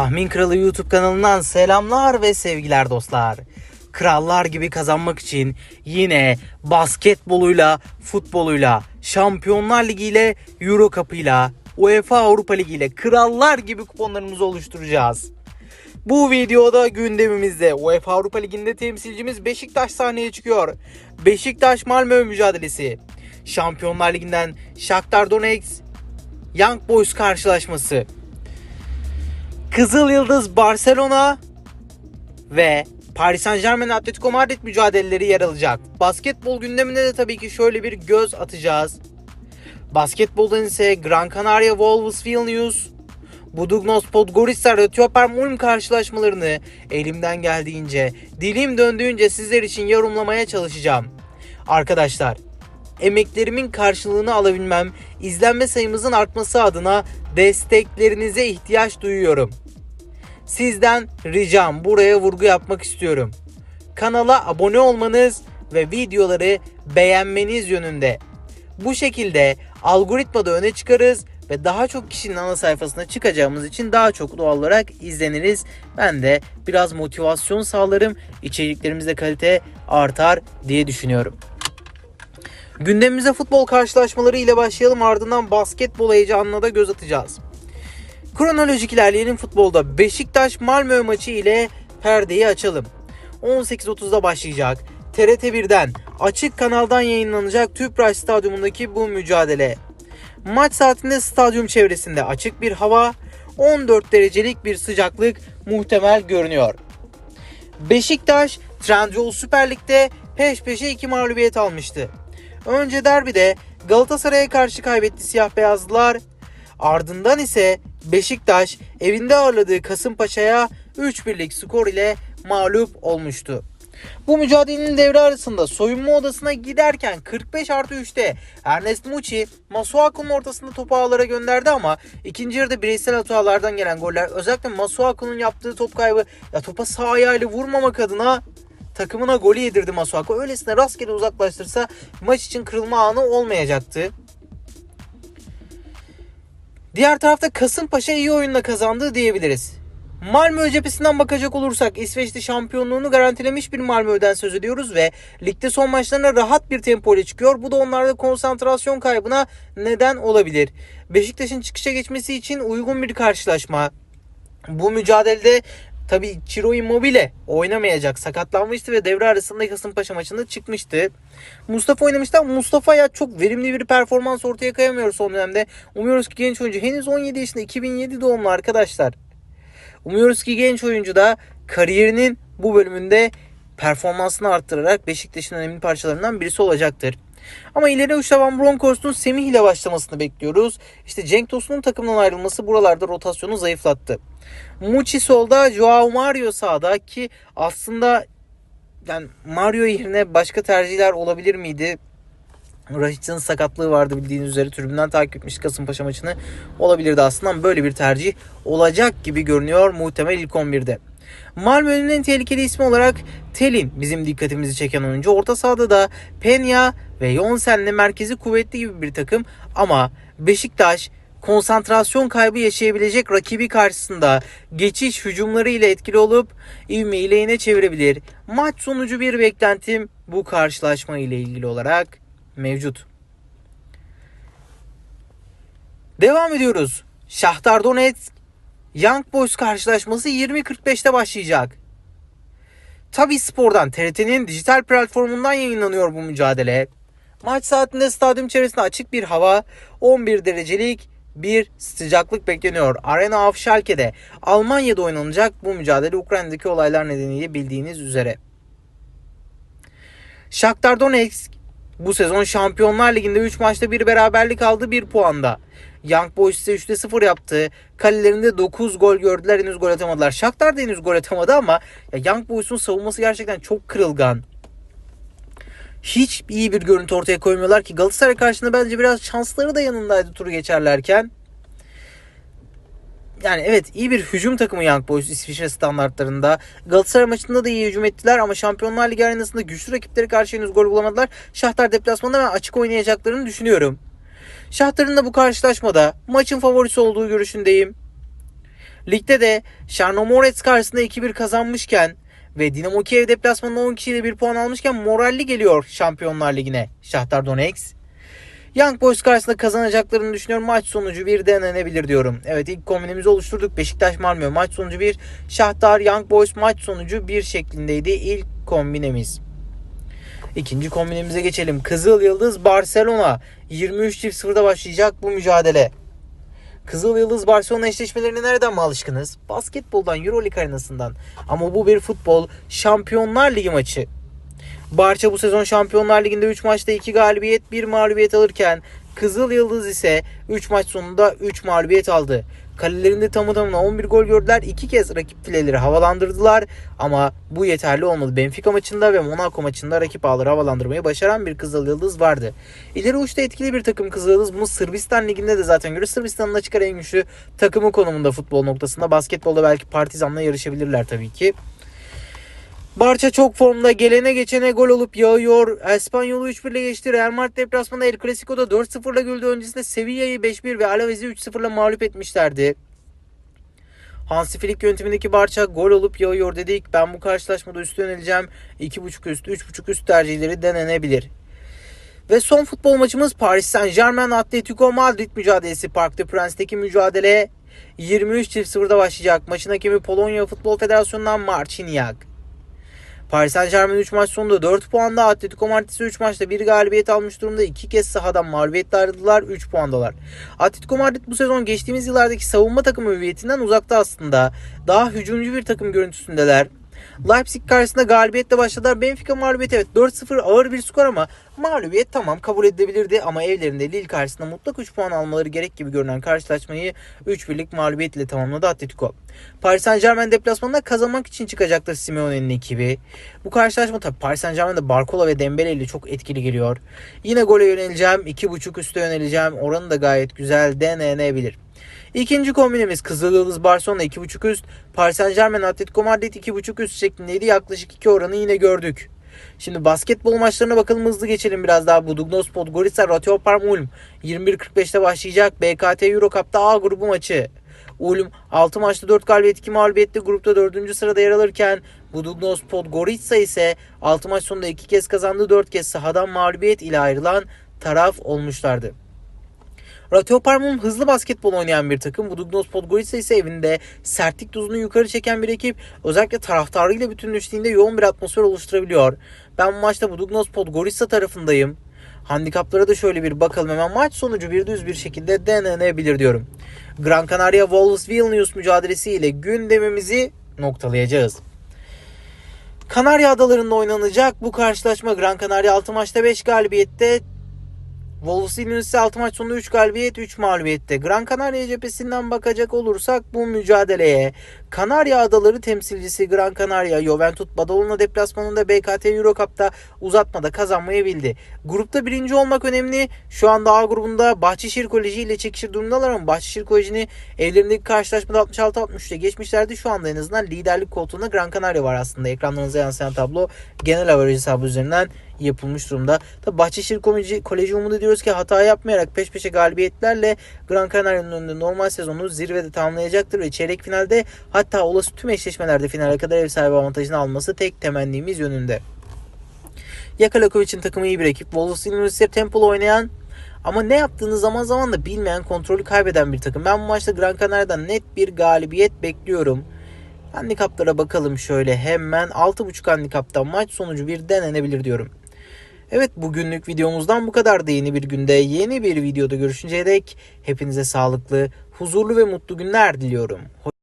Tahmin Kralı YouTube kanalından selamlar ve sevgiler dostlar. Krallar gibi kazanmak için yine basketboluyla, futboluyla, Şampiyonlar Ligi ile Euro Cup'ıyla, UEFA Avrupa Ligi ile krallar gibi kuponlarımızı oluşturacağız. Bu videoda gündemimizde UEFA Avrupa Ligi'nde temsilcimiz Beşiktaş sahneye çıkıyor. Beşiktaş Malmö mücadelesi. Şampiyonlar Ligi'nden Shakhtar Donetsk Young Boys karşılaşması. Kızıl Yıldız Barcelona ve Paris Saint Germain Atletico Madrid mücadeleleri yer alacak. Basketbol gündemine de tabii ki şöyle bir göz atacağız. Basketboldan ise Gran Canaria Wolves Vilnius, Budugnos Podgorica Rötyoper Ulm karşılaşmalarını elimden geldiğince, dilim döndüğünce sizler için yorumlamaya çalışacağım. Arkadaşlar, emeklerimin karşılığını alabilmem, izlenme sayımızın artması adına desteklerinize ihtiyaç duyuyorum. Sizden ricam buraya vurgu yapmak istiyorum. Kanala abone olmanız ve videoları beğenmeniz yönünde. Bu şekilde algoritmada öne çıkarız ve daha çok kişinin ana sayfasına çıkacağımız için daha çok doğal olarak izleniriz. Ben de biraz motivasyon sağlarım, içeriklerimizde kalite artar diye düşünüyorum. Gündemimize futbol karşılaşmaları ile başlayalım ardından basketbol heyecanına da göz atacağız. Kronolojik ilerleyelim futbolda. Beşiktaş Malmö maçı ile perdeyi açalım. 18.30'da başlayacak. TRT 1'den açık kanaldan yayınlanacak Tüpraş Stadyumundaki bu mücadele. Maç saatinde stadyum çevresinde açık bir hava, 14 derecelik bir sıcaklık muhtemel görünüyor. Beşiktaş Trendyol Süper Lig'de peş peşe iki mağlubiyet almıştı. Önce derbide Galatasaray'a karşı kaybetti siyah beyazlılar. Ardından ise Beşiktaş evinde ağırladığı Kasımpaşa'ya 3-1'lik skor ile mağlup olmuştu. Bu mücadelenin devre arasında soyunma odasına giderken 45 artı 3'te Ernest Muçi Masuaku'nun ortasında topu ağlara gönderdi ama ikinci yarıda bireysel hatalardan gelen goller özellikle Masuaku'nun yaptığı top kaybı ya topa sağ ayağıyla vurmamak adına takımına golü yedirdi Masuaku. Öylesine rastgele uzaklaştırsa maç için kırılma anı olmayacaktı. Diğer tarafta Kasımpaşa iyi oyunla kazandı diyebiliriz. Malmö cephesinden bakacak olursak İsveç'te şampiyonluğunu garantilemiş bir Malmö'den söz ediyoruz ve ligde son maçlarına rahat bir tempo ile çıkıyor. Bu da onlarda konsantrasyon kaybına neden olabilir. Beşiktaş'ın çıkışa geçmesi için uygun bir karşılaşma. Bu mücadelede Tabii Ciro Immobile oynamayacak. Sakatlanmıştı ve devre arasında Kasımpaşa maçında çıkmıştı. Mustafa oynamıştı ama Mustafa ya çok verimli bir performans ortaya koyamıyor son dönemde. Umuyoruz ki genç oyuncu henüz 17 yaşında 2007 doğumlu arkadaşlar. Umuyoruz ki genç oyuncu da kariyerinin bu bölümünde performansını arttırarak Beşiktaş'ın önemli parçalarından birisi olacaktır. Ama ileri uçta Van Bronckhorst'un Semih ile başlamasını bekliyoruz. İşte Cenk Tosun'un takımdan ayrılması buralarda rotasyonu zayıflattı. Muçi solda, Joao Mario sağda ki aslında yani Mario yerine başka tercihler olabilir miydi? Raşit'in sakatlığı vardı bildiğiniz üzere tribünden takip etmiş Kasımpaşa maçını olabilirdi aslında böyle bir tercih olacak gibi görünüyor muhtemel ilk 11'de. Malmö'nün en tehlikeli ismi olarak Telin bizim dikkatimizi çeken oyuncu. Orta sahada da Penya ve Jonsen'le merkezi kuvvetli gibi bir takım ama Beşiktaş konsantrasyon kaybı yaşayabilecek rakibi karşısında geçiş hücumları ile etkili olup ivmeyi lehine çevirebilir. Maç sonucu bir beklentim bu karşılaşma ile ilgili olarak mevcut. Devam ediyoruz. Şahtar Donetsk Young Boys karşılaşması 20.45'te başlayacak. Tabi Spor'dan TRT'nin dijital platformundan yayınlanıyor bu mücadele. Maç saatinde stadyum çevresinde açık bir hava, 11 derecelik bir sıcaklık bekleniyor. Arena auf Schalke'de Almanya'da oynanacak bu mücadele Ukrayna'daki olaylar nedeniyle bildiğiniz üzere. Shakhtar Donetsk bu sezon Şampiyonlar Ligi'nde 3 maçta bir beraberlik aldı 1 puanda. Young Boys ise 3'te 0 yaptı. Kalelerinde 9 gol gördüler henüz gol atamadılar. Shakhtar da henüz gol atamadı ama ya Young Boys'un savunması gerçekten çok kırılgan. Hiç iyi bir görüntü ortaya koymuyorlar ki Galatasaray karşısında bence biraz şansları da yanındaydı turu geçerlerken. Yani evet iyi bir hücum takımı Young Boys İsviçre standartlarında. Galatasaray maçında da iyi hücum ettiler ama Şampiyonlar Ligi arenasında güçlü rakipleri karşı henüz gol bulamadılar. Şahtar deplasmanında ben açık oynayacaklarını düşünüyorum. Şahtar'ın da bu karşılaşmada maçın favorisi olduğu görüşündeyim. Ligde de Şarnomorets karşısında 2-1 kazanmışken ve Dinamo Kiev deplasmanında 10 kişiyle 1 puan almışken moralli geliyor Şampiyonlar Ligi'ne Şahtar Donetsk. Young Boys karşısında kazanacaklarını düşünüyorum. Maç sonucu bir denenebilir diyorum. Evet ilk kombinimizi oluşturduk. Beşiktaş Malmö maç sonucu bir. Şahtar Young Boys maç sonucu bir şeklindeydi ilk kombinemiz. İkinci kombinemize geçelim. Kızıl Yıldız Barcelona 23.0'da başlayacak bu mücadele. Kızıl Yıldız Barcelona eşleşmelerine nereden mi alışkınız? Basketboldan, Euroleague arenasından. Ama bu bir futbol Şampiyonlar Ligi maçı. Barça bu sezon Şampiyonlar Ligi'nde 3 maçta 2 galibiyet 1 mağlubiyet alırken Kızıl Yıldız ise 3 maç sonunda 3 mağlubiyet aldı. Kalelerinde tamı tamına 11 gol gördüler. 2 kez rakip fileleri havalandırdılar. Ama bu yeterli olmadı. Benfica maçında ve Monaco maçında rakip ağları havalandırmayı başaran bir Kızıl Yıldız vardı. İleri uçta etkili bir takım Kızıl Yıldız. Bunu Sırbistan Ligi'nde de zaten görüyoruz. Sırbistan'ın açık ara en güçlü takımı konumunda futbol noktasında. Basketbolda belki Partizan'la yarışabilirler tabii ki. Barça çok formda gelene geçene gol olup yağıyor. Espanyol'u 3-1 ile geçti. Real Madrid deplasmanında El Clasico'da 4-0 ile güldü. Öncesinde Sevilla'yı 5-1 ve Alaves'i 3-0 ile mağlup etmişlerdi. Hansi Flick yönetimindeki Barça gol olup yağıyor dedik. Ben bu karşılaşmada üstü yöneleceğim. 2.5 üst, 3.5 üst tercihleri denenebilir. Ve son futbol maçımız Paris Saint Germain Atletico Madrid mücadelesi. Park de Prince'deki mücadele 23.0'da başlayacak. Maçın hakemi Polonya Futbol Federasyonu'ndan Marciniak. Paris Saint Germain 3 maç sonunda 4 puanda. Atletico Madrid ise 3 maçta 1 galibiyet almış durumda. 2 kez sahadan mağlubiyetle ayrıldılar. 3 puandalar. Atletico Madrid bu sezon geçtiğimiz yıllardaki savunma takımı hüviyetinden uzakta aslında. Daha hücumcu bir takım görüntüsündeler. Leipzig karşısında galibiyetle başladılar. Benfica mağlubiyeti evet 4-0 ağır bir skor ama mağlubiyet tamam kabul edilebilirdi ama evlerinde Lille karşısında mutlak 3 puan almaları gerek gibi görünen karşılaşmayı 3 birlik mağlubiyet ile tamamladı Atletico. Paris Saint Germain deplasmanında kazanmak için çıkacaktır Simeone'nin ekibi. Bu karşılaşma tabi Paris Saint Germain'de Barcola ve Dembele ile çok etkili geliyor. Yine gole yöneleceğim. 2.5 üste yöneleceğim. Oranı da gayet güzel denenebilir. İkinci kombinimiz Kızıl Yıldız Barcelona 2.5 üst, Paris Saint Germain Atletico Madrid 2.5 üst şeklindeydi. Yaklaşık 2 oranı yine gördük. Şimdi basketbol maçlarına bakalım hızlı geçelim biraz daha. Budugnos Podgorica Ratioparm Ulm 21.45'te başlayacak. BKT Euro Cup'ta A grubu maçı. Ulm 6 maçta 4 galibiyet 2 mağlubiyetli grupta 4. sırada yer alırken Budugnos Podgorica ise 6 maç sonunda 2 kez kazandı 4 kez sahadan mağlubiyet ile ayrılan taraf olmuşlardı. Ratioparmum hızlı basketbol oynayan bir takım. Budugnos Podgorica ise evinde sertlik dozunu yukarı çeken bir ekip. Özellikle taraftarıyla bütünleştiğinde yoğun bir atmosfer oluşturabiliyor. Ben bu maçta Budugnos Podgorica tarafındayım. Handikaplara da şöyle bir bakalım hemen. Maç sonucu bir düz bir şekilde denenebilir diyorum. Gran Canaria Wolves Vilnius mücadelesiyle gündemimizi noktalayacağız. Kanarya Adaları'nda oynanacak bu karşılaşma Gran Canaria 6 maçta 5 galibiyette Wolves ise 6 maç sonunda 3 galibiyet 3 mağlubiyette. Gran Canaria cephesinden bakacak olursak bu mücadeleye Kanarya Adaları temsilcisi Gran Canaria Juventus Badalona deplasmanında BKT Euro Cup'ta uzatmada kazanmayı bildi. Grupta birinci olmak önemli. Şu anda A grubunda Bahçeşehir Koleji ile çekişir durumdalar ama Bahçeşehir Koleji'ni evlerindeki karşılaşmada 66-63'te geçmişlerdi. Şu anda en azından liderlik koltuğunda Gran Canaria var aslında. Ekranlarınıza yansıyan tablo genel averaj hesabı üzerinden yapılmış durumda. Tabi Bahçeşehir Koleji, Koleji umut ediyoruz ki hata yapmayarak peş peşe galibiyetlerle Gran Canaria'nın önünde normal sezonu zirvede tamamlayacaktır ve çeyrek finalde hatta olası tüm eşleşmelerde finale kadar ev sahibi avantajını alması tek temennimiz yönünde. Yakalakovic'in takımı iyi bir ekip. Wolves Üniversite tempolu oynayan ama ne yaptığını zaman zaman da bilmeyen, kontrolü kaybeden bir takım. Ben bu maçta Gran Canaria'dan net bir galibiyet bekliyorum. Handikaplara bakalım şöyle hemen 6.5 handikaptan maç sonucu bir denenebilir diyorum. Evet bugünlük videomuzdan bu kadar da yeni bir günde yeni bir videoda görüşünceye dek hepinize sağlıklı, huzurlu ve mutlu günler diliyorum.